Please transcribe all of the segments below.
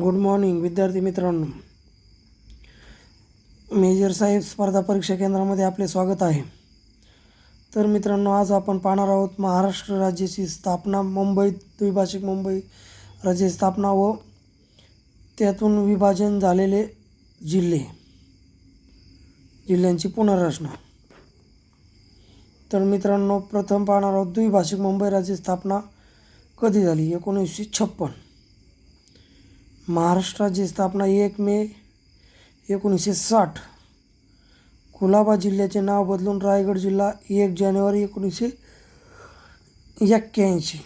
Good morning विद्यार्थी मित्रांनो. Major साहेब स्पर्धा परीक्षा केंद्रामध्ये आपले स्वागत आहे. तर मित्रांनो आज आपण पाहणार आहोत महाराष्ट्र राज्याची स्थापना मुंबई द्विभाषिक मुंबई राज्याची स्थापना व त्यातून विभाजन झालेले जिल्हे जिल्ह्यांची पुनर्रचना. तर मित्रांनो प्रथम पाहणार आहोत द्विभाषिक मुंबई राज्याची स्थापना कधी झाली? एकोणीसशे छप्पन. महाराष्ट्राची स्थापना एक मे एकोणीसशे साठ. कुलाबा जिल्ह्याचे नाव बदलून रायगड जिल्हा एक जानेवारी एकोणीसशे एक्क्याऐंशी.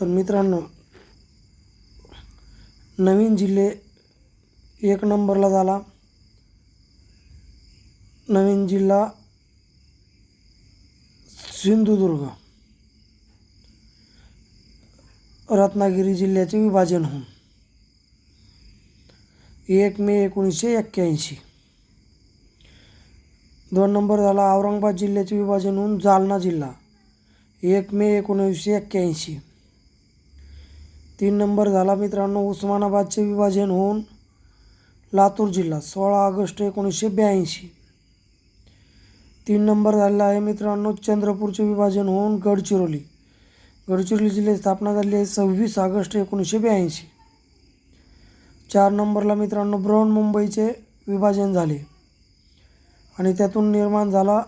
तर मित्रांनो नवीन जिल्हे एक नंबरला झाला. नवीन जिल्हा सिंधुदुर्ग. रत्नागिरी जिल्ह्याचे विभाजन होऊन. एक मे एकोणीसशे एक्क्याऐंशी. दोन नंबर झाला औरंगाबाद जिल्ह्याचे विभाजन होऊन जालना जिल्हा. एक मे एकोणीसशे एक्क्याऐंशी. तीन नंबर झाला मित्रांनो उस्मानाबादचे विभाजन होऊन लातूर जिल्हा सोळा ऑगस्ट एकोणीसशे ब्याऐंशी. तीन नंबर झालेला आहे मित्रांनो चंद्रपूरचे विभाजन होऊन गडचिरोली. गडचिरोली जिल्ह्याची स्थापना झाली आहे सव्वीस ऑगस्ट एकोणीसशे ब्याऐंशी. चार नंबरला मित्रांनो बृहन्मुंबईचे विभाजन झाले. आणि त्यातून निर्माण झाला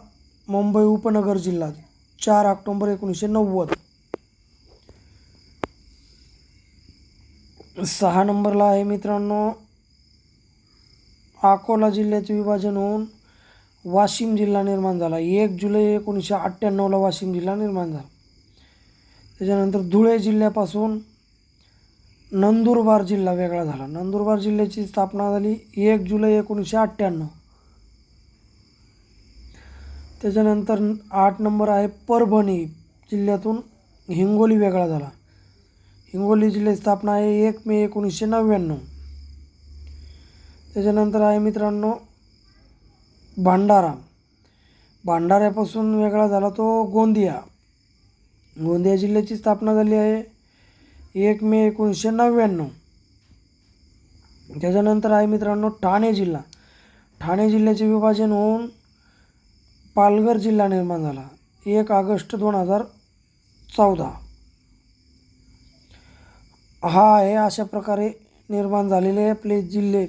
मुंबई उपनगर जिल्हा चार ऑक्टोंबर एकोणीसशे नव्वद. सहा नंबरला आहे मित्रांनो अकोला जिल्ह्याचे विभाजन होऊन वाशिम जिल्हा निर्माण झाला. एक जुलै एकोणीसशे अठ्ठ्याण्णवला वाशिम जिल्हा निर्माण झाला. त्याच्यानंतर धुळे जिल्ह्यापासून नंदुरबार जिल्हा वेगळा झाला. नंदुरबार जिल्ह्याची स्थापना झाली एक जुलै एकोणीसशे अठ्ठ्याण्णव. त्याच्यानंतर आठ नंबर आहे परभणी जिल्ह्यातून हिंगोली वेगळा झाला. हिंगोली जिल्ह्याची स्थापना आहे एक मे एकोणीसशे नव्याण्णव. त्याच्यानंतर आहे मित्रांनो भांडारा. भांडाऱ्यापासून वेगळा झाला तो गोंदिया. गोंदिया जिल्ह्याची स्थापना झाली आहे एक मे एकोणीसशे नव्याण्णव. त्याच्यानंतर आहे मित्रांनो ठाणे जिल्हा. ठाणे जिल्ह्याचे विभाजन होऊन पालघर जिल्हा निर्माण झाला. एक ऑगस्ट दोन हजार चौदा. हा आहे अशा प्रकारे निर्माण झालेले आपले जिल्हे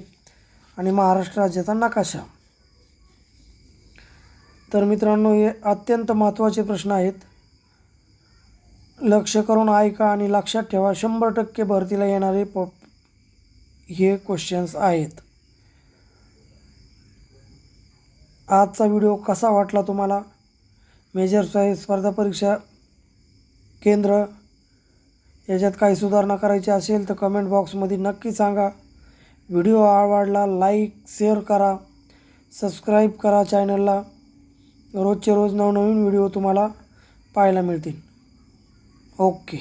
आणि महाराष्ट्र राज्याचा नकाशा. तर मित्रांनो हे अत्यंत महत्त्वाचे प्रश्न आहेत. लक्ष करून ऐका आणि लक्षात ठेवा शंभर टक्के भरतीला येणारे प हे क्वेश्चन्स आहेत. आजचा व्हिडिओ कसा वाटला तुम्हाला? मेजर साहेब स्पर्धा परीक्षा केंद्र याच्यात काही सुधारणा करायची असेल तर कमेंट बॉक्समध्ये नक्की सांगा. व्हिडिओ आवडला लाईक शेअर करा सबस्क्राईब करा चॅनलला रोजचे रोज नवनवीन व्हिडिओ तुम्हाला पाहायला मिळतील. ओके